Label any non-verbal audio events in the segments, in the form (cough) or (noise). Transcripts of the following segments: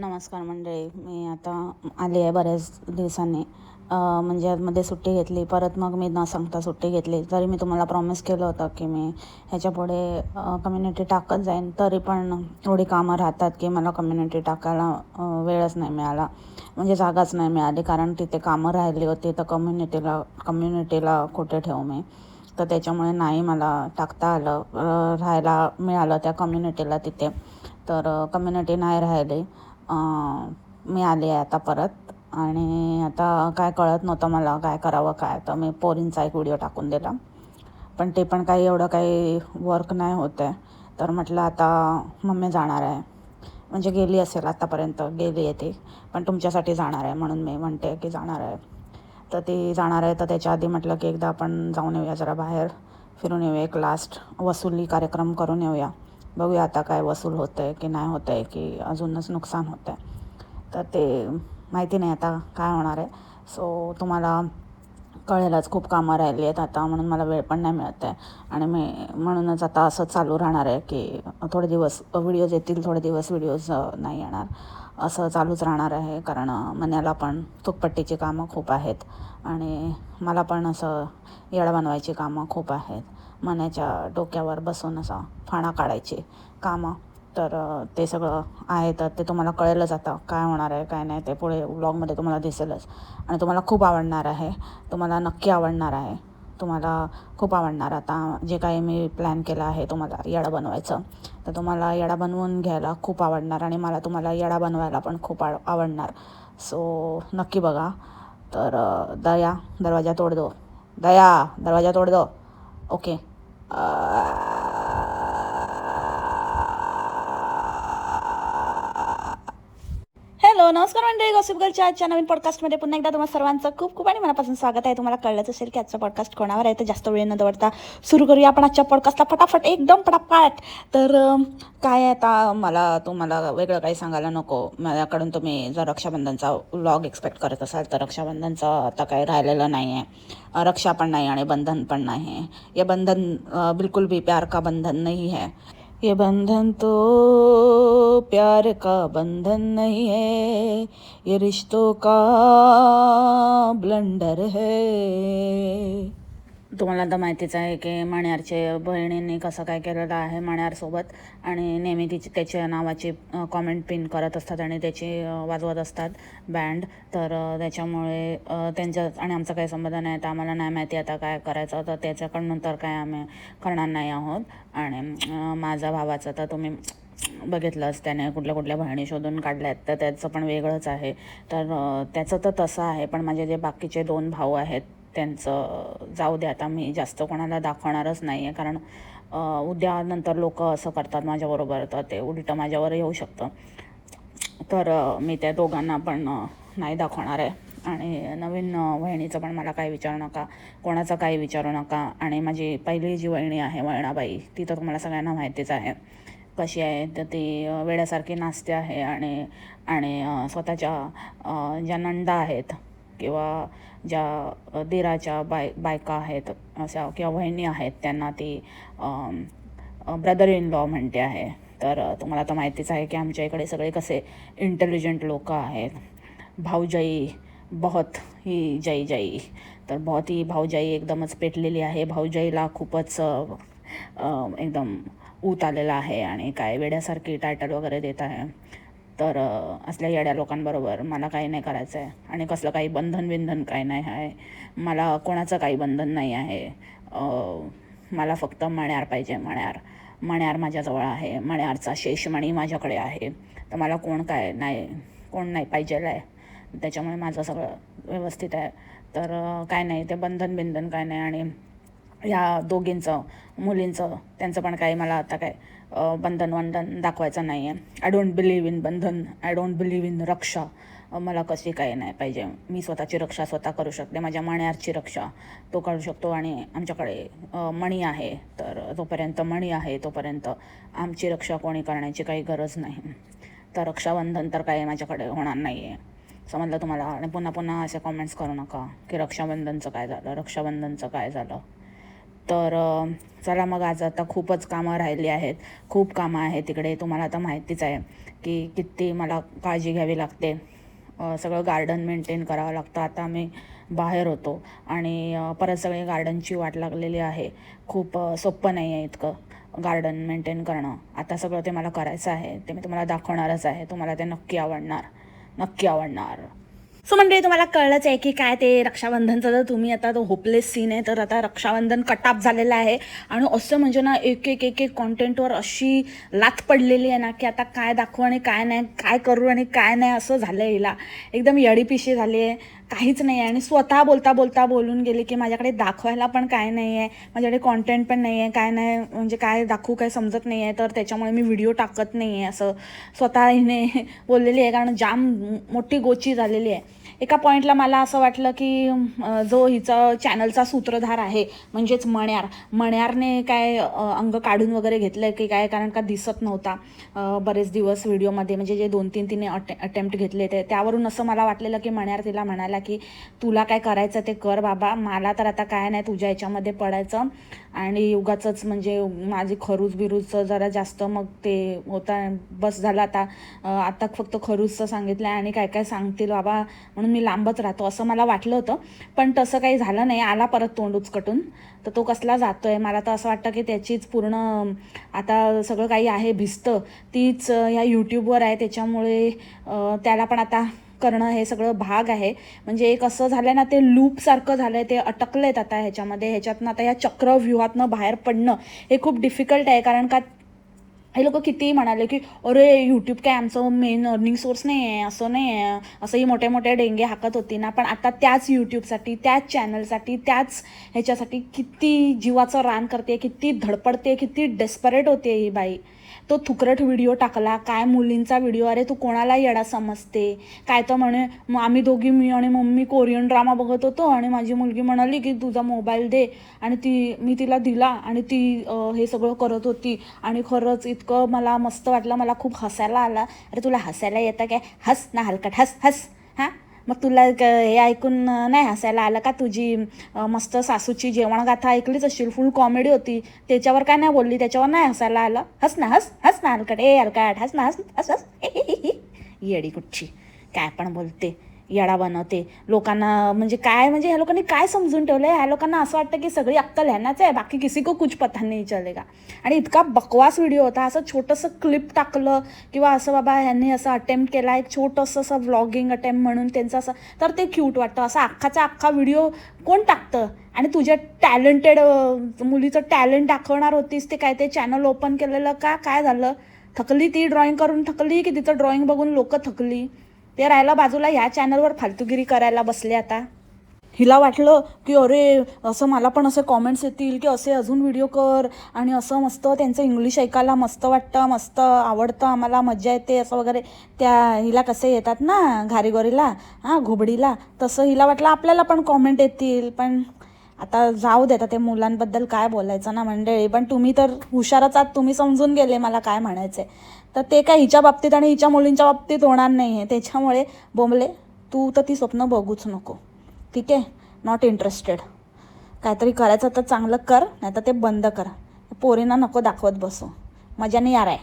नमस्कार मंडळी मी आता आली आहे बऱ्याच दिवसांनी. म्हणजे मध्ये सुट्टी घेतली परत मग मी न सांगता सुट्टी घेतली. तरी मी तुम्हाला प्रॉमिस केलं होतं की मी ह्याच्यापुढे कम्युनिटी टाकत जाईन. तरी पण एवढी कामं राहतात की मला कम्युनिटी टाकायला वेळच नाही मिळाला. म्हणजे जागाच नाही मिळाली कारण तिथे कामं राहिली होती. तर कम्युनिटीला कम्युनिटीला कुठे ठेवू मी? तर त्याच्यामुळे नाही मला टाकता आलं. राहायला मिळालं त्या कम्युनिटीला तिथे. तर कम्युनिटी नाही राहिली. मी आले आहे आता परत. आणि आता काय कळत नव्हतं मला काय करावं काय. तर मी पोरींचा एक व्हिडिओ टाकून दिला. पण ते पण काही एवढं काही वर्क नाही होत आहे. तर म्हटलं आता मम्मी जाणार आहे. म्हणजे गेली असेल आत्तापर्यंत गेली आहे ती. पण तुमच्यासाठी जाणार आहे म्हणून मी म्हणते की जाणार आहे. तर ती जाणार आहे तर त्याच्या आधी म्हटलं की एकदा आपण जाऊन येऊया जरा बाहेर. फिरून येऊया एक लास्ट वसुली कार्यक्रम करून येऊया. बघूया आता काय वसूल होतं आहे की नाही होतं आहे की अजूनच नुकसान होतं आहे तर ते माहिती नाही आता काय होणार आहे. सो तुम्हाला कळेलच खूप कामं राहिली आहेत आता म्हणून मला वेळ पण नाही मिळत आहे आणि मी म्हणूनच आता असं चालू राहणार आहे की थोडे दिवस व्हिडिओज येतील थोडे दिवस व्हिडिओज नाही येणार. असं चालूच राहणार आहे कारण मनाला पण तुकपट्टीची कामं खूप आहेत. आणि मला पण असं येडं बनवायची कामं खूप आहेत. मन्याच्या डोक्यावर बसून असं फाणा काढायची कामं. तर ते सगळं आहे तर ते तुम्हाला कळेलच आता काय होणार आहे काय नाही. ते पुढे ब्लॉगमध्ये तुम्हाला दिसेलच. आणि तुम्हाला खूप आवडणार आहे. तुम्हाला नक्की आवडणार आहे. तुम्हाला खूप आवडणार. आता जे काही मी प्लॅन केलं आहे तुम्हाला येडा बनवायचं तर तुम्हाला येडा बनवून घ्यायला खूप आवडणार आणि मला तुम्हाला येडा बनवायला पण खूप आव आवडणार. सो नक्की बघा. तर दया दरवाजा तोड दो. दया दरवाजा तोड दो. ओके 啊 हॅलो नमस्कार मंडळी गॉसिप गर्लच्या आजच्या नवीन पॉडकास्टमध्ये पुन्हा एकदा तुम्हाला सर्वांचं खूप खूप आणि मनापासून स्वागत आहे. तुम्हाला कळलंच असेल की आजचा पॉडकास्ट कोणावर आहे? तर जास्त वेळ न दवडता सुरू करूया आपण आजच्या पॉडकास्टला फटाफट एकदम फटाफट तर काय आता? मला तुम्हाला वेगळं काही सांगायला नको. माझ्याकडून तुम्ही जर रक्षाबंधनचा व्लॉग एक्सपेक्ट करत असाल तर रक्षाबंधनचा आता काही राहिलेलं नाही आहे रक्षा पण नाही आणि बंधन पण नाही. आहे बंधन बिलकुल भी प्यार का बंधन नाही आहे. ये बंधन तो प्यार का बंधन नहीं है ये रिश्तों का ब्लंडर है। तुम्हाला आता माहितीच आहे की मण्यारचे बहिणींनी कसं काय केलेलं आहे मण्यारसोबत आणि नेहमी तिची त्याच्या नावाची कॉमेंट पिन करत असतात आणि त्याची वाजवत असतात बँड तर त्याच्यामुळे त्यांच्या आणि आमचा काही संबंध नाही तर आम्हाला नाही माहिती आता काय करायचं. तर त्याच्याकडून तर काय आम्ही करणार नाही आहोत. आणि माझ्या माझा भावाचं तर तुम्ही बघितलंच त्याने कुठल्या कुठल्या बहिणी शोधून काढल्या आहेत तर त्याचं पण वेगळंच आहे. तर त्याचं तर तसं आहे पण माझे जे बाकीचे दोन भाऊ आहेत त्यांचं जाऊ द्या आता मी जास्त कोणाला दाखवणारच नाही आहे कारण उद्या नंतर लोक असं करतात माझ्याबरोबर तर ते उलटं माझ्यावर येऊ शकतं. तर मी त्या दोघांना पण नाही दाखवणार आहे. आणि नवीन अ, वहिनीचं पण मला काही विचारू नका. कोणाचं काही विचारू नका. आणि माझी पहिली जी वहिणी आहे वळणाबाई ती तर तुम्हाला सगळ्यांना माहितीच आहे. कशी आहे? तर ती वेड्यासारखी नाचते आहे आणि आणि स्वतःच्या ज्या नंदा आहेत किंवा ज्या देराच्या बाय बायका आहेत अशा किंवा वहिनी आहेत त्यांना ती ब्रदर इन लॉ म्हणते आहे. तर तुम्हाला तर माहितीच आहे की आमच्या इकडे सगळे कसे इंटेलिजंट लोक आहेत. भाऊजाई बहुत ही जाई जई. तर बहुत ही भाऊजाई एकदमच पेटलेली आहे. भाऊजाईला खूपच एकदम ऊत आलेला आहे आणि काय वेड्यासारखी टायटल वगैरे देत आहे. तर असल्या येड्या लोकांबरोबर मला काही नाही करायचं आहे आणि कसलं काही बंधन बिंधन काही नाही आहे. मला कोणाचं काही बंधन नाही आहे. मला फक्त मण्यार पाहिजे मण्यार. मण्यार माझ्याजवळ आहे. मण्यारचा शेषमणी माझ्याकडे आहे. तर मला कोण काय नाही कोण नाही पाहिजेलं आहे त्याच्यामुळे माझं सगळं व्यवस्थित आहे. तर काय नाही ते बंधन बिंधन काय नाही. आणि ह्या दोघींचं मुलींचं त्यांचं पण काही मला आता काय बंधन वंधन दाखवायचं नाही आहे I don't believe in Bandhan I don't believe in Raksha. मला कशी काही नाही पाहिजे. मी स्वतःची रक्षा स्वतः करू शकते. माझ्या मण्यारची रक्षा तो करू शकतो आणि आमच्याकडे मणी आहे. तर जोपर्यंत मणी आहे तोपर्यंत आमची रक्षा कोणी करण्याची काही गरज नाही. तर रक्षाबंधन तर काही माझ्याकडे होणार नाही आहे समजलं तुम्हाला? आणि पुन्हा पुन्हा असे कॉमेंट्स करू नका की रक्षाबंधनचं काय झालं? रक्षाबंधनचं काय झालं? तर चला मग आज आता खूपच कामं राहिली आहेत. खूप कामं आहेत तिकडे. तुम्हाला आता माहितीच आहे की किती मला काळजी घ्यावी लागते. सगळं गार्डन मेंटेन करावं लागतं. आता आम्ही बाहेर होतो आणि परत सगळी गार्डनची वाट लागलेली आहे. खूप सोपं नाही आहे इतकं गार्डन मेंटेन करणं. आता सगळं ते मला करायचं आहे. ते मी तुम्हाला दाखवणारच आहे. तुम्हाला ते नक्की आवडणार. नक्की आवडणार. सो मंडळी तुम्हाला कळलंच आहे की काय ते रक्षाबंधनचं जर तुम्ही आता तो होपलेस सीन आहे तर आता रक्षाबंधन कटाप झालेलं आहे. आणि असं म्हणजे ना एक एक एक एक कॉन्टेंटवर अशी लाथ पडलेली आहे ना की आता काय दाखवू आणि काय नाही काय करू आणि काय नाही असं झालं आहे हिला. एकदम यडीपिशी झाली आहे काहीच नाही आहे. आणि स्वतः बोलता बोलता बोलून गेले की माझ्याकडे दाखवायला पण काय नाही आहे माझ्याकडे कॉन्टेंट पण नाही आहे काय नाही म्हणजे काय दाखवू काय समजत नाही आहे. तर त्याच्यामुळे मी व्हिडिओ टाकत नाही आहे असं स्वतः हिने (laughs) बोललेली आहे. कारण जाम मोठी गोची झालेली आहे. एका पॉईंटला मला असं वाटलं की जो हिचा चॅनलचा सूत्रधार आहे म्हणजेच मण्यार. मण्यारने काय अंग काढून वगैरे घेतलं की काय? कारण का दिसत नव्हता बरेच दिवस व्हिडिओमध्ये. म्हणजे जे दोन तीन तिने अटे अटेम्प्ट घेतले ते. त्यावरून असं मला वाटलेलं की मण्यार तिला म्हणाला की तुला काय करायचं ते कर बाबा. मला तर आता काय नाही तुझ्या याच्यामध्ये पडायचं. आणि उगाचंच म्हणजे माझी खरूज बिरूजचं जरा जास्त मग ते होता. बस झालं आता. आता फक्त खरूजचं सांगितलं आणि काय काय सांगतील बाबा. म्हणून मी लांबच राहतो असं मला वाटलं होतं. पण तसं काही झालं नाही आला परत तोंड उचकटून. तर तो कसला जातोय? मला तर असं वाटतं की त्याचीच पूर्ण आता सगळं काही आहे भिजतं. तीच ह्या यूट्यूबवर आहे त्याच्यामुळे त्याला पण आता करणं हे सगळं भाग आहे. म्हणजे एक असं झालं ना ते लूपसारखं झालं आहे ते अटकलेत आता ह्याच्यामध्ये. ह्याच्यातनं आता ह्या चक्रव्यूहातनं बाहेर पडणं हे खूप डिफिकल्ट आहे. कारण का हे लोक कितीही म्हणाले की अरे यूट्यूब काय आमचं मेन अर्निंग सोर्स नाही आहे असं नाही आहे असंही मोठे मोठे डेंगे हाकत होती ना. पण आता त्याच यूट्यूबसाठी त्याच चॅनलसाठी त्याच ह्याच्यासाठी किती जीवाचं रान करते किती धडपडते किती डेस्परेट होते ही बाई. तो थुकरट व्हिडिओ टाकला काय मुलींचा व्हिडिओ अरे तू कोणाला येडा समजते? काय तर म्हणे मग आम्ही दोघी मी आणि मम्मी कोरियन ड्रामा बघत होतो आणि माझी मुलगी म्हणाली की तुझा मोबाईल दे. आणि ती मी तिला दिला आणि ती हे सगळं करत होती. आणि खरंच इतकं मला मस्त वाटलं मला खूप हसायला आला. अरे तुला हसायला येतं काय? हस ना हलकट हस हस हां? मग तुला क- हे ऐकून नाही हसायला आलं का तुझी मस्त सासूची जेवणगाथा ऐकलीच असशील फुल कॉमेडी होती. त्याच्यावर काय नाही बोलली त्याच्यावर नाही हसायला आलं. हस ना हस हस ना हलकट ए हलकट हस ना हस हस हस. (laughs) येडी कुठची. काय पण बोलते. याडा बनवते. लोकांना म्हणजे काय म्हणजे ह्या लोकांनी काय समजून ठेवलं ह्या लोकांना असं वाटतं की सगळी अक्कल ह्यांनाच आहे बाकी किसी को कुछ पता नाही चलेगा. आणि इतका बकवास व्हिडिओ होता असं छोटंसं क्लिप टाकलं किंवा असं बाबा ह्यांनी असं अटेम्प्ट केला एक छोटंसं असं व्लॉगिंग अटेम्प्ट म्हणून त्यांचं असं तर ते क्यूट वाटतं. असं अख्खाचा अख्खा व्हिडिओ कोण टाकतं? आणि तुझ्या टॅलेंटेड मुलीचं टॅलेंट दाखवणार होतीस ते काय ते चॅनल ओपन केलेलं का? काय झालं? थकली ती ड्रॉइंग करून थकली की तिचं ड्रॉइंग बघून लोक थकली? ते राहिलं बाजूला ह्या चॅनलवर फालतूगिरी करायला बसले आता. हिला वाटलं की अरे असं मला पण असे कॉमेंट्स येतील की असे अजून व्हिडिओ कर आणि असं मस्त त्यांचं इंग्लिश ऐकायला मस्त वाटतं मस्त आवडतं आम्हाला मज्जा येते असं वगैरे. त्या हिला कसे येतात ना घारीगोरीला हां घोबडीला तसं हिला वाटलं आपल्याला पण कॉमेंट येतील पण आता जाऊ देता ते मुलांबद्दल काय बोलायचं ना मंडळी? पण तुम्ही तर हुशारच आहात तुम्ही समजून गेले मला काय म्हणायचं तर ते काय हिच्या बाबतीत आणि हिच्या मुलींच्या बाबतीत होणार नाही आहे त्याच्यामुळे बोंबले तू तर ती स्वप्न बघूच नको. ठीक आहे? नॉट इंटरेस्टेड काहीतरी करायचं तर चांगलं कर नाही तर ते बंद कर. पोरींना नको दाखवत बसू. मजा नाही यार आहे.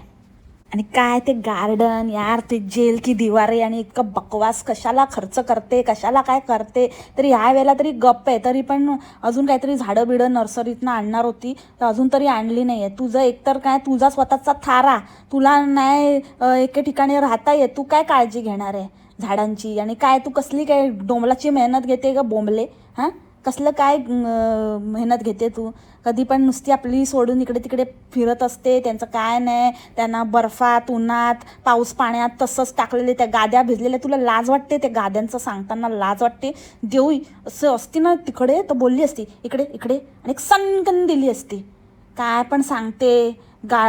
आणि काय ते गार्डन यार ते जेल की दिवारे आणि इतकं बकवास कशाला खर्च करते कशाला काय करते? तरी ह्या वेळेला तरी गप्प आहे. तरी पण अजून काहीतरी झाडं बिडं नर्सरीतनं आणणार होती. तर अजून तरी आणली नाही आहे तुझं एकतर काय तुझा स्वतःचा थारा. तुला नाही एके ठिकाणी राहता येत. तू काय काळजी घेणार आहे झाडांची? आणि काय तू कसली काय डोंबलाची मेहनत घेते का बोंबले? हां? कसलं काय मेहनत घेते तू? कधी पण नुसती आपली सोडून इकडे तिकडे फिरत असते त्यांचं काय नाही त्यांना बर्फात उन्हात पाऊस पाण्यात तसंच टाकलेले त्या गाद्या भिजलेल्या. तुला लाज वाटते त्या गाद्यांचं सांगताना? लाज वाटते? देऊ असं असती ना तिकडे तर बोलली असती इकडे इकडे आणि एक सनकन दिली असती. काय पण सांगते गा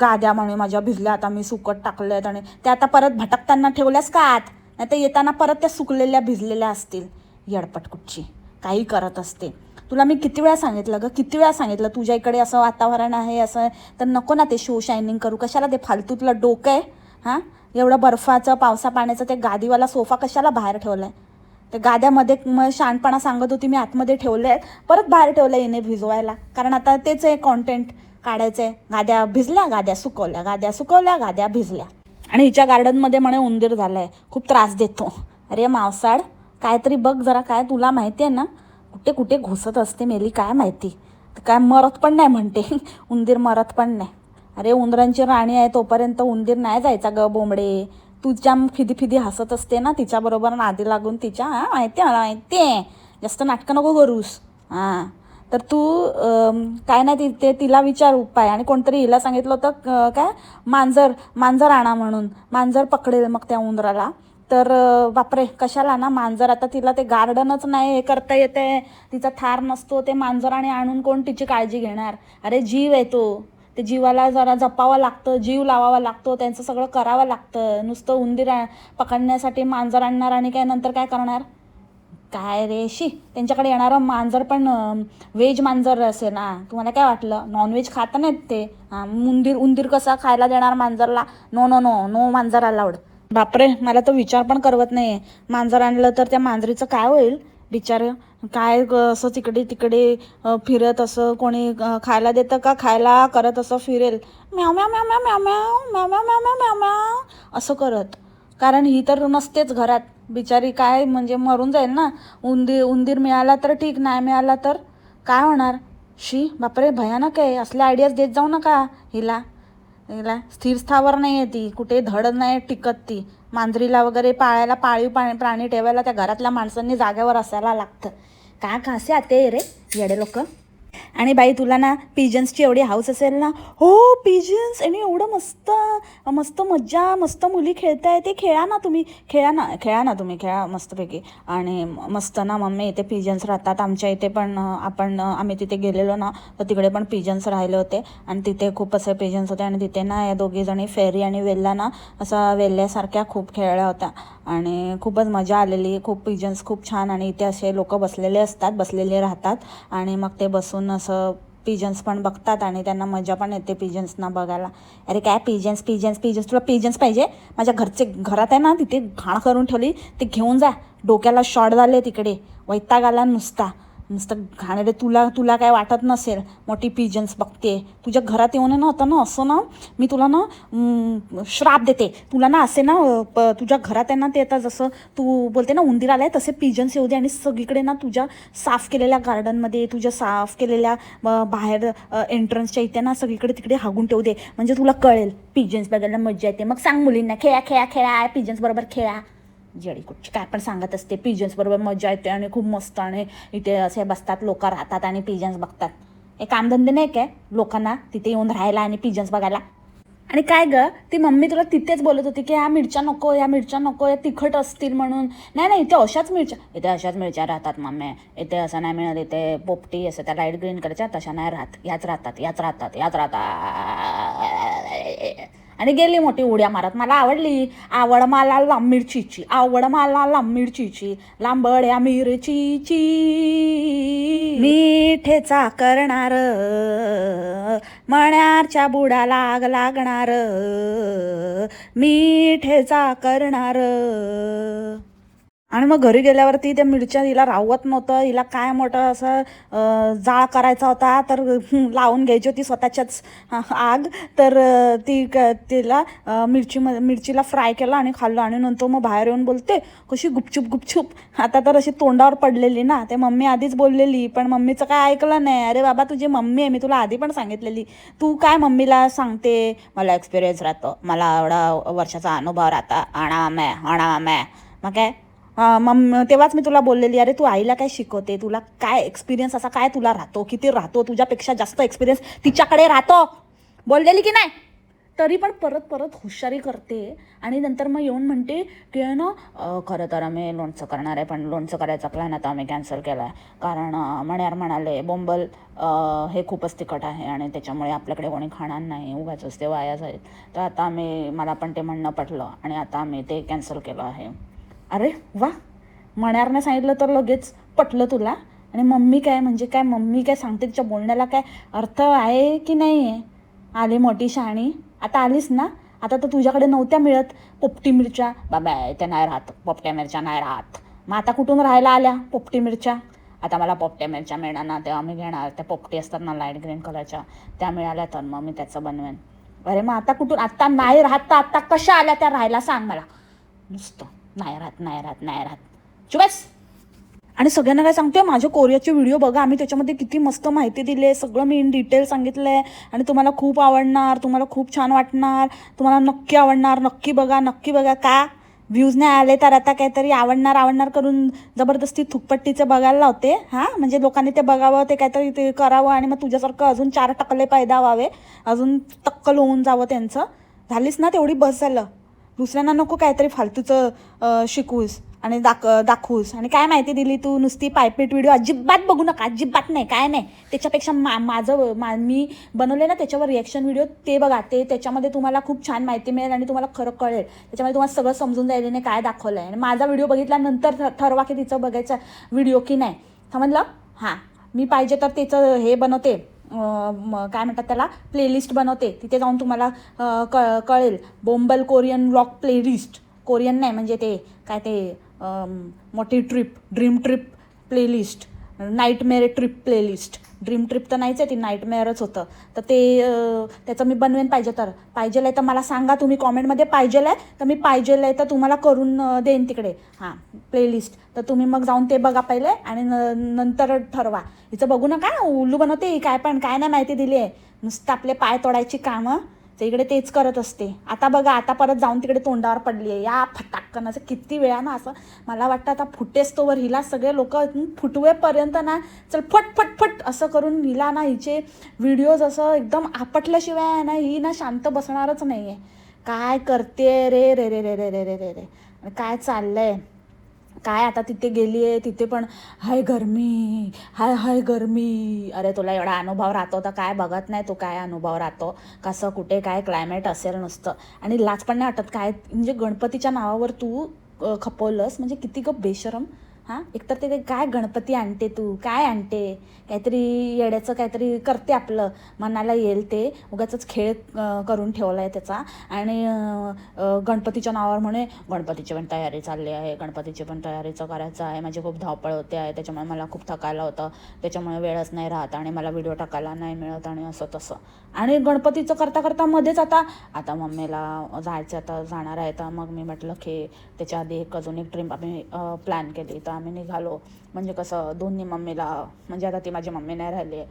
गाद्या म्हणे माझ्या भिजल्या आता मी सुकट टाकल्यात आणि त्या आता परत भटकताना ठेवल्यास का आत? नाही तर येताना परत त्या सुकलेल्या भिजलेल्या असतील. येडपट कुठची? काही करत असते. तुला मी किती वेळा सांगितलं ग? किती वेळा सांगितलं? तुझ्या इकडे असं वातावरण आहे असं. तर नको ना ते शो शायनिंग करू. कशाला ते फालतू तुला डोकं आहे? हां? एवढं बर्फाचं पावसा पाण्याचं ते गादीवाला सोफा कशाला बाहेर ठेवला आहे ते गाद्यामध्ये मग शहाणपणा सांगत होती मी आतमध्ये ठेवले आहेत परत बाहेर ठेवलं येणे भिजवायला. कारण आता तेच आहे कॉन्टेंट काढायचं आहे गाद्या भिजल्या गाद्या सुकवल्या गाद्या सुकवल्या गाद्या भिजल्या. आणि हिच्या गार्डनमध्ये म्हणे उंदीर झालाय. खूप त्रास देतो. अरे मावसाड काहीतरी बघ जरा. काय तुला माहिती आहे ना? कुठे कुठे घुसत असते मेली काय माहिती? तर काय मरत पण नाही म्हणते. (laughs) उंदीर मरत पण नाही. अरे उंदरांची राणी आहे तोपर्यंत उंदीर नाही जायचा ग बोंबडे. तुझ्या फिदी फिदी हसत असते ना तिच्याबरोबर नादी लागून तिच्या हां माहिती आहे मला माहिती आहे. जास्त नाटकं नको करूस. हां. तर तू काय नाही ती ते तिला विचार उपाय. आणि कोणतरी हिला सांगितलं होतं काय? मांजर मांजर आणा म्हणून. मांजर पकडेल मग त्या उंदराला. तर बापरे कशाला ना मांजर? आता तिला ते गार्डनच नाही हे करता येते तिचा थार नसतो ते मांजर आणि आणून कोण तिची काळजी घेणार? अरे जीव आहे तो. ते जीवाला जरा जपावा लागतं जीव लावावा लागतो त्यांचं सगळं करावं लागतं. नुसतं उंदीर पकडण्यासाठी मांजर आणणार आणि काय नंतर काय करणार? काय रे शी त्यांच्याकडे येणारं मांजर पण व्हेज मांजर असेल ना. तुम्हाला काय वाटलं? नॉनव्हेज खात नाहीत ते? हां उंदीर उंदीर कसा खायला देणार मांजरला? नो नो नो नो मांजर अलाउड बापरे मला तो विचार पण करवत नाही मांजर आणलं तर त्या मांजरीचं काय होईल बिचारं काय ग असं तिकडे तिकडे फिरत असं कोणी खायला देतं का खायला करत असं फिरेल म्याव म्याव म्याव म्याव म्याव म्याव म्याव म्याव म्याव म्याव म्याव असं करत कारण ही तर नसतेच घरात बिचारी काय म्हणजे मरून जाईल ना उंदीर उंदीर मिळाला तर ठीक नाही मिळाला तर काय होणार शी बापरे भयानक आहे असल्या आयडियाज देत जाऊ नका हिला स्थिर स्थावर नाही आहे ती कुठे धड नाही टिकत ती. मांजरीला वगैरे पाळायला पाळीव पाणी प्राणी ठेवायला त्या घरातल्या माणसांनी जागेवर असायला लागतं. काय कासे आते रे? येडे लोक. आणि बाई तुला ना पिजन्सची एवढी हाऊस असेल ना हो पिजन्स आणि एवढं मस्त मस्त मज्जा मस्त मुली खेळताय ते खेळा ना तुम्ही खेळा ना खेळा ना तुम्ही खेळा मस्तपैकी. आणि मस्त ना मम्मी इथे पिजन्स राहतात आमच्या इथे पण आपण आम्ही तिथे गेलेलो ना तर तिकडे पण पिजन्स राहिले होते. आणि तिथे खूप असे पिजन्स होते आणि तिथे ना या दोघीजणी फेरी आणि वेल्ला ना असं वेल्ल्यासारख्या खूप खेळल्या होत्या. आणि खूपच मजा आलेली खूप पिजन्स खूप छान आणि इथे असे लोक बसलेले असतात बसलेले राहतात. आणि मग ते बसून असं पिजन्स पण बघतात आणि त्यांना मजा पण येते पिजन्सना बघायला. अरे काय पिजन्स पिजन्स पिजन्स तुला पिजन्स पाहिजे? माझ्या घरचे घरात आहे ना तिथे घाण करून ठेवली ते घेऊन जा. डोक्याला शॉर्ट झाले तिकडे. वैताग आला नुसता. नुसतं घाणेरे तुला तुला काय वाटत नसेल. मोठी पिजन्स बघते. तुझ्या घरात येऊन ना होतं ना असं ना मी तुला ना श्राप देते. तुला ना असे ना प- तुझ्या घरात आहे ना ते आता जसं तू बोलते ना उंदीर आलाय तसे पिजन्स येऊ दे आणि सगळीकडे ना तुझ्या साफ केलेल्या गार्डनमध्ये तुझ्या साफ केलेल्या बाहेर एंट्रन्सच्या इथे ना सगळीकडे तिकडे हागून ठेवू दे. म्हणजे तुला कळेल पिजन्स बघायला मजा येते. मग सांग मुलींना खेळा खेळा खेळा पिजन्स बरोबर खेळा. जडी कुठची काय पण सांगत असते. पिजन्स बरोबर मजा येते आणि खूप मस्त आणि इथे असे बसतात लोक राहतात आणि पिजन्स बघतात. हे कामधंदे नाही काय? लोकांना तिथे येऊन राहायला आणि पिजन्स बघायला. आणि काय ग? ती मम्मी तुला तिथेच बोलत होती की ह्या मिरच्या नको या मिरच्या नको या तिखट असतील म्हणून. नाही नाही इथे अशाच मिरच्या इथे अशाच मिरच्या राहतात मम्मी. इथे असं नाही मिळत इथे पोपटी असं त्या लाइट ग्रीन करायच्या तशा नाही राहत. याच राहतात याच राहतात याच राहतात. आणि गेली मोठी उड्या मारत. मला आवडली आवड मला लांब मिरचीची आवड मला लांब मिरचीची लांबड्या मिरचीची. मिठेचा करणार मण्याच्या बुडाला आग लागणार मिठेचा करणार. आणि मग घरी गेल्यावरती त्या मिरच्या हिला राहवत नव्हतं. हिला काय मोठं असं जाळ करायचा होता तर लावून घ्यायची होती स्वतःच्याच आग. तर ती क- तिला मिरची मिरचीला फ्राय केलं आणि खाल्लं. आणि नंतर मग बाहेर येऊन बोलते कशी गुपचूप गुपचूप. आता तर अशी तोंडावर पडलेली ना. ते मम्मी आधीच बोललेली पण मम्मीचं काय ऐकलं नाही. अरे बाबा तुझी मम्मी आहे मी तुला आधी पण सांगितलेली. तू काय मम्मीला सांगते? मला एक्सपिरियन्स राहतो. मला एवढा वर्षाचा अनुभव राहता. आणा मॅ आणा मॅ मग काय? मम तेव्हाच मी तुला बोललेली अरे तू आईला काय शिकवते? तुला काय एक्सपिरियन्स असा काय तुला राहतो? किती राहतो? तुझ्यापेक्षा जास्त एक्सपिरियन्स तिच्याकडे राहतो. बोललेली की नाही? तरी पण परत परत हुशारी करते आणि नंतर मग येऊन म्हणते की आहे ना खरं तर आम्ही लोणचं करणार आहे पण लोणचं करायचा प्लॅन आता आम्ही कॅन्सल केला आहे कारण म्हण्यार मण्यार म्हणाले बोंबल हे खूपच तिखट आहे आणि त्याच्यामुळे आपल्याकडे कोणी खाणार नाही. उगाच ते वाया जाईल. तर आता आम्ही मला पण ते म्हणणं पटलं आणि आता आम्ही ते कॅन्सल केलं आहे. अरे वा मण्यारने सांगितलं तर लगेच पटलं तुला? आणि मम्मी काय म्हणजे काय मम्मी काय सांगते तिच्या बोलण्याला काय अर्थ आहे की नाही आहे आली मोठी शहाणी. आता आलीस ना? आता तर तुझ्याकडे नव्हत्या मिळत पोपटी मिरच्या. बाबा त्या नाही राहत पोपट्या मिरच्या नाही राहत. मग आता कुठून राहायला आल्या पोपटी मिरच्या? आता मला पोपट्या मिरच्या मिळणार ना तेव्हा मी घेणार. त्या पोपटी असतात ना लाइट ग्रीन कलरच्या त्या मिळाल्या तर मग मी त्याचं बनवेन. अरे मग आता कुठून? आत्ता नाही राहत तर आत्ता कशा आल्या त्या राहायला सांग मला. नुसतं. नाही राहत नाही राहत नाही राहत. चुबस आणि सगळ्यांना काय सांगते माझ्या कोरियाचे व्हिडिओ बघा आम्ही त्याच्यामध्ये किती मस्त माहिती दिली आहे सगळं मी इन डिटेल सांगितलं आहे आणि तुम्हाला खूप आवडणार तुम्हाला खूप छान वाटणार तुम्हाला नक्की आवडणार नक्की बघा नक्की बघा. का? व्ह्यूज नाही आले तर आता काहीतरी आवडणार आवडणार करून जबरदस्ती थुकपट्टीचं बघायला लावते हां? म्हणजे लोकांनी ते बघावं ते काहीतरी ते करावं आणि मग तुझ्यासारखं अजून चार टक्कले पैदा व्हावे अजून टक्कल होऊन जावं त्यांचं. झालीस ना तेवढी बस झालं. दुसऱ्यांना नको काहीतरी फालतूचं शिकूस आणि दाख दाखवूस. आणि काय माहिती दिली तू नुसती पायपीट व्हिडिओ अजिबात बघू नका अजिबात नाही काय नाही. त्याच्यापेक्षा मा माझं मा मी बनवले ना त्याच्यावर रिॲक्शन व्हिडिओ ते बघा ते त्याच्यामध्ये तुम्हाला खूप छान माहिती मिळेल आणि तुम्हाला खरं कळेल. त्याच्यामध्ये तुम्हाला सगळं समजून जाईल आणि काय दाखवलं आहे आणि माझा व्हिडिओ बघितल्यानंतर ठरवा की तिचं बघायचा व्हिडिओ की नाही. समजलं? हां. मी पाहिजे तर त्याचं हे बनवते. काय म्हणतात त्याला? प्लेलिस्ट बनवते. तिथे जाऊन तुम्हाला क कळेल. बोंबल कोरियन व्लॉग प्लेलिस्ट. कोरियन नाही म्हणजे ते काय ते मोठी trip dream trip playlist. Nightmare trip playlist. Dream trip तर नाहीच आहे ती नाईटमेअरच होतं. तर ते त्याचं मी बनवेन पाहिजे तर. पाहिजे आहे तर मला सांगा तुम्ही कॉमेंटमध्ये पाहिजे आहे तर मी पाहिजे आहे तर तुम्हाला करून देईन तिकडे. हां प्लेलिस्ट तर तुम्ही मग जाऊन ते बघा पहिले आणि न नंतर ठरवा. हिचं बघू नका उल्लू बनवते ही काय पण काय नाही माहिती दिली आहे नुसतं आपले पाय तोडायची कामं. ते इकडे तेच करत असते. आता बघा आता परत जाऊन तिकडे तोंडावर पडली आहे या फटाकन असं किती वेळा ना असं मला वाटतं आता फुटेस तोवर हिला सगळे लोक फुटवेपर्यंत ना चल फट फट फट असं करून हिला ना हिचे व्हिडिओज असं एकदम आपटल्याशिवाय आहे ना ही ना शांत बसणारच नाही आहे काय करते रे रे रे रे रे रे रे रे रे चाललं आहे काय आता तिथे गेली आहे तिथे पण हाय गरमी हाय हाय गरमी. अरे तुला एवढा अनुभव राहतो तर काय बघत नाही तो काय अनुभव राहतो? कसं कुठे काय क्लायमेट असेल नुसतं. आणि लाच पण नाही वाटत काय म्हणजे गणपतीच्या नावावर तू खपवलंस? म्हणजे किती ग बेशरम. हां? एकतर ते काय गणपती आणते तू? काय आणते? काहीतरी येड्याचं काहीतरी करते आपलं. मनाला येईल ते. उगाच खेळ करून ठेवला आहे त्याचा. आणि गणपतीच्या नावावर म्हणे गणपतीची पण तयारी चालली आहे. गणपतीची पण तयारीचं करायचं आहे. माझी खूप धावपळ होते आहे. त्याच्यामुळे मला खूप थकायला होतं. त्याच्यामुळे वेळच नाही राहत आणि मला व्हिडिओ टाकायला नाही मिळत आणि असं तसं. आणि गणपतीचं करता करता मध्येच आता आता मम्मीला जायचं आता जाणार आहे. तर मग मी म्हटलं की त्याच्या आधी एक अजून एक ट्रिप आम्ही प्लॅन केली. तर आम्ही निघालो. म्हणजे कसं दोन्ही मम्मीला म्हणजे आता ती माझी मम्मी नाही राहिली आहे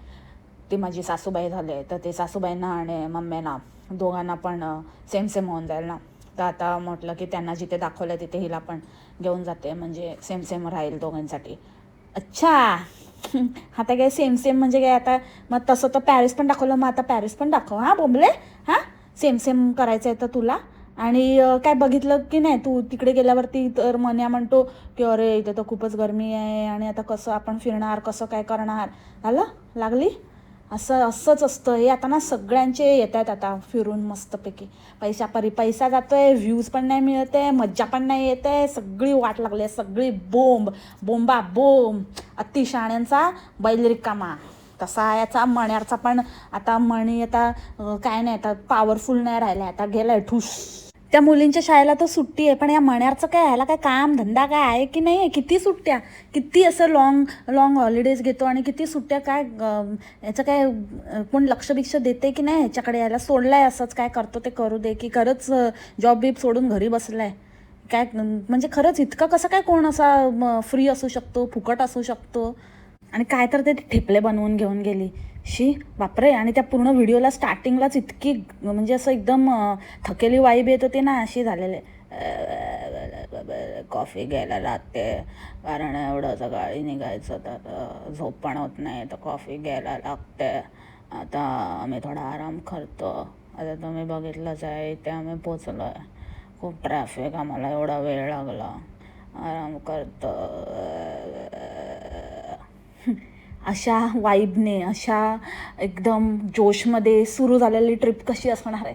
ती माझी सासूबाई झाले तर ते सासूबाईंना आणि मम्मीना दोघांना पण सेम सेम होऊन जाईल ना. तर आता म्हटलं की त्यांना जिथे दाखवलं तिथे हिला पण घेऊन जाते म्हणजे सेम सेम राहील दोघांसाठी. अच्छा! (laughs) आता काय सेम सेम म्हणजे काय आता? मग तसं तर पॅरिस पण दाखवलं मग आता पॅरिस पण दाखव हां बोंबले? हां? सेम सेम करायचं आहे तर तुला? आणि काय बघितलं की नाही तू तिकडे गेल्यावरती तर मन्या म्हणतो की अरे इथे तर खूपच गरमी आहे आणि आता कसं आपण फिरणार कसं काय करणार? झालं लागली? असं असंच असतं हे. आता ना सगळ्यांचे येत आहेत आता फिरून मस्तपैकी. पैसा परी पैसा जातो आहे व्ह्यूज पण नाही मिळत आहे मज्जा पण नाही येत. आहे सगळी वाट लागली आहे सगळी बोंब बोंबा बोंब. अतिशाण्यांचा बैल रिकामा. तसा याचा मण्याचा पण. आता मणी आता काय नाही आता पॉवरफुल नाही राहिला आता गेला आहे ठुस. त्या मुलींच्या शाळेला तर सुट्टी आहे पण या मण्याचं काय ह्याला काय काम धंदा काय आहे की नाही आहे? किती सुट्ट्या? किती असं लॉंग लॉंग हॉलिडेज घेतो आणि किती सुट्ट्या काय याचं काय कोण लक्ष बिक्ष देते की नाही ह्याच्याकडे? याला आहे असंच काय करतो ते करू दे की खरंच जॉब बीब सोडून घरी बसलाय. काय म्हणजे खरंच इतकं कसं काय कोण असा फ्री असू शकतो फुकट असू शकतो? आणि काय तर ते ठिपले बनवून घेऊन गेली. शी बापरे आणि त्या पूर्ण व्हिडिओला स्टार्टिंगलाच इतकी म्हणजे असं एकदम थकेली वाईब येत होती ना अशी झालेले. कॉफी घ्यायला लागते कारण एवढं सकाळी निघायचं तर झोप पण होत नाही तर कॉफी घ्यायला लागते. आता आम्ही थोडा आराम करतो. आता तुम्ही बघितलंच आहे इथे आम्ही पोचलो आहे खूप ट्रॅफिक आम्हाला एवढा वेळ लागला. आराम करतो. अशा वाईबने अशा एकदम जोशमध्ये सुरू झालेली ट्रिप कशी असणार आहे?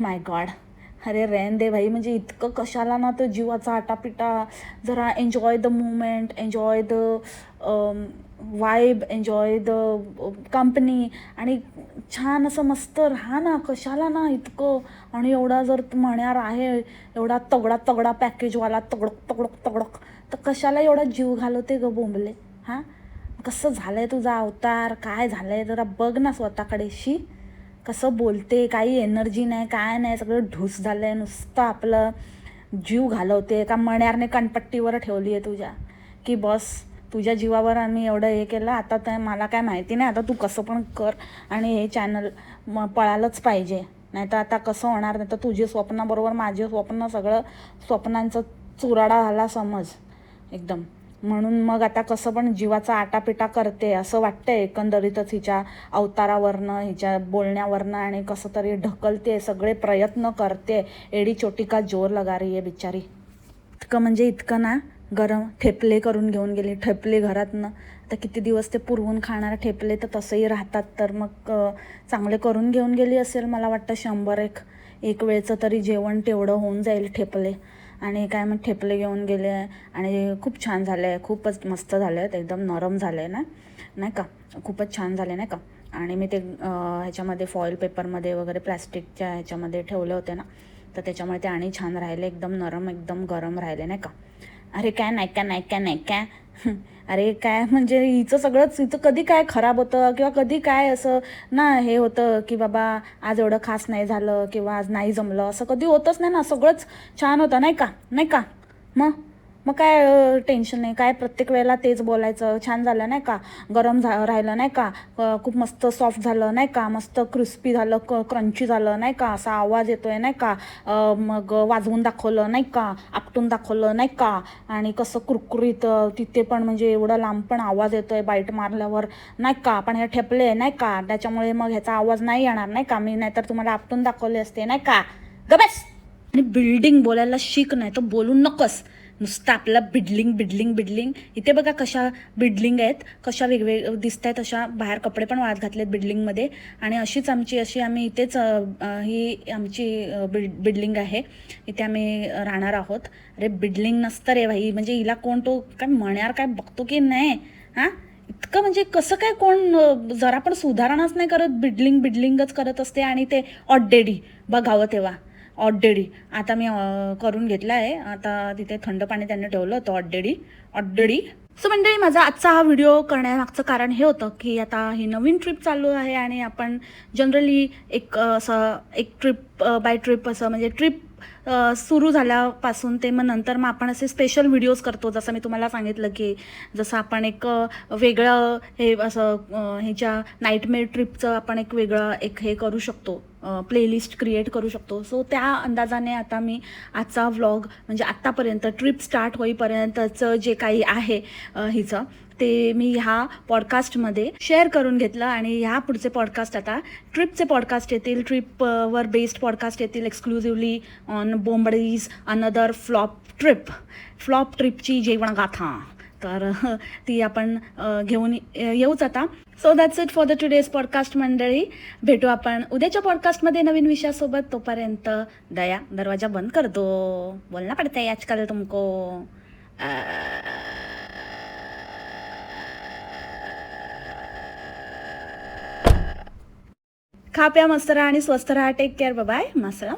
माय गॉड अरे रेन दे भाई म्हणजे इतकं कशाला ना तो जीवाचा आटापिटा जरा enjoy the moment enjoy the vibe enjoy the company आणि छान असं मस्त राहा ना कशाला ना इतकं. आणि एवढा जर म्हणणार आहे एवढा तगडा तगडा पॅकेजवाला तगडक तगडक तगडक तर कशाला एवढा जीव घालवते ग बोंबले? हां? कसं झालं आहे तुझा अवतार? काय झालं आहे जरा बघ ना स्वतःकडेशी. कसं बोलते? काही एनर्जी नाही काय नाही सगळं ढूस झालं आहे नुसतं आपलं. जीव घालवते का मण्यारने कणपट्टीवर ठेवली आहे तुझ्या. की बस तुझ्या जीवावर आम्ही एवढं हे केलं आता तर मला काय माहिती नाही आता तू कसं पण कर आणि हे चॅनल म पळालंच पाहिजे. नाही तर आता कसं होणार? नाही तर तुझे स्वप्नाबरोबर माझे स्वप्न सगळं स्वप्नांचा चुराडा झाला समज. एकदम. म्हणून मग आता कसं पण जीवाचा आटापिटा करते असं वाटतंय एकंदरीतच हिच्या अवतारावरनं हिच्या बोलण्यावरनं आणि कसं तरी ढकलते सगळे प्रयत्न करते. एडी चोटी का जोर लगा रही आहे बिचारी. इतकं म्हणजे इतकं ना गरम ठेपले करून घेऊन गेली ठेपले घरातनं. आता किती दिवस ते पुरवून खाणारे ठेपले तर तसंही राहतात तर मग चांगले करून घेऊन गेली असेल मला वाटतं शंभर एक. एक वेळचं तरी जेवण तेवढं होऊन जाईल ठेपले. आणि काय मग ठेपले घेऊन गेले आणि खूप छान झाले आहे खूपच मस्त झाले आहेत एकदम नरम झाले आहे ना? नाही का? खूपच छान झाले नाही का? आणि मी ते ह्याच्यामध्ये फॉईल पेपरमध्ये वगैरे प्लॅस्टिकच्या ह्याच्यामध्ये ठेवले होते ना? तर त्याच्यामुळे ते आणि छान राहिले एकदम नरम एकदम गरम राहिले नाही का? अरे काय नाही का नाही का नाही का अरे काय म्हणजे हिचं सगळंच हिचं कधी काय खराब होतं किंवा कधी काय असं ना हे होतं की बाबा आज एवढं खास नाही झालं किंवा आज नाही जमलं असं कधी होतच नाही ना सगळंच छान होतं नाही का? नाही का? मग? मग काय टेन्शन नाही काय प्रत्येक वेळेला तेच बोलायचं छान झालं नाही का गरम झा राहिलं नाही का खूप मस्त सॉफ्ट झालं नाही का मस्त क्रिस्पी झालं क क्रंची झालं नाही का असा आवाज येतोय नाही का मग वाजवून दाखवलं नाही का आपटून दाखवलं नाही का आणि कसं कुरकुरीत तिथे पण म्हणजे एवढा लांब पण आवाज येतोय बाईट मारल्यावर नाही का पण हे ठेपले नाही का त्याच्यामुळे मग ह्याचा आवाज नाही येणार नाही का मी नाहीतर तुम्हाला आपटून दाखवले असते नाही का गबस आणि बिल्डिंग बोलायला शिक नाही तर बोलू नकोस नुसतं आपलं बिडलिंग बिडलिंग बिडलिंग. इथे बघा कशा बिडलिंग आहेत कशा वेगवेग दिसत आहेत अशा बाहेर कपडे पण वाळत घातलेत बिडलिंगमध्ये. आणि अशीच आमची अशी आम्ही इथेच ही आमची बिड बिडलिंग बिल्डिंग आहे. इथे आम्ही राहणार आहोत. अरे बिडलिंग नसतं रे भाई. म्हणजे हिला कोण तो काय म्हण्यावर काय बघतो की नाही? हां? इतकं म्हणजे कसं काय कोण जरा पण सुधारणाच नाही करत बिडलिंग बिडलिंगच करत असते. आणि ते ऑडेडी बघावं तेव्हा. ऑडडेडी. आता मी करून घेतला आहे. आता तिथे थंड पाणी त्यांनी ठेवलं होतं ऑडेडी ऑडडेडी. सो मंडळी माझा आजचा हा व्हिडिओ करण्यामागचं कारण हे होतं की आता ही नवीन ट्रिप चालू आहे आणि आपण जनरली एक असं एक ट्रिप बाय ट्रिप असं म्हणजे ट्रिप सुरू झाल्यापासून ते मग नंतर मग आपण असे स्पेशल व्हिडिओज करतो. जसं मी तुम्हाला सांगितलं की जसं आपण एक वेगळं हे असं ह्याच्या नाईटमेअर ट्रिपचं आपण एक वेगळं एक हे करू शकतो. प्लेलिस्ट क्रिएट करू शकतो. सो त्या अंदाजाने आता मी आजचा व्लॉग म्हणजे आत्तापर्यंत ट्रिप स्टार्ट होईपर्यंतचं जे काही आहे हिचं ते मी ह्या पॉडकास्टमध्ये शेअर करून घेतलं आणि ह्या पुढचे पॉडकास्ट आता ट्रिपचे पॉडकास्ट येतील. ट्रिपवर बेस्ड पॉडकास्ट येतील एक्सक्लुझिव्हली ऑन बोंबडीज अनदर फ्लॉप ट्रिप फ्लॉप ट्रिपची जेवणगाथा. तर (laughs) ती आपण घेऊन येऊच आता. So that's it for the today's podcast मंडळी. भेटू आपण उद्याच्या पॉडकास्टमध्ये नवीन विषयासोबत. तोपर्यंत दया दरवाजा बंद कर दो बोलना पडता है आजकल तुमको. खा प्या मस्त राहा आणि स्वस्त राहा. Take care bye मासरा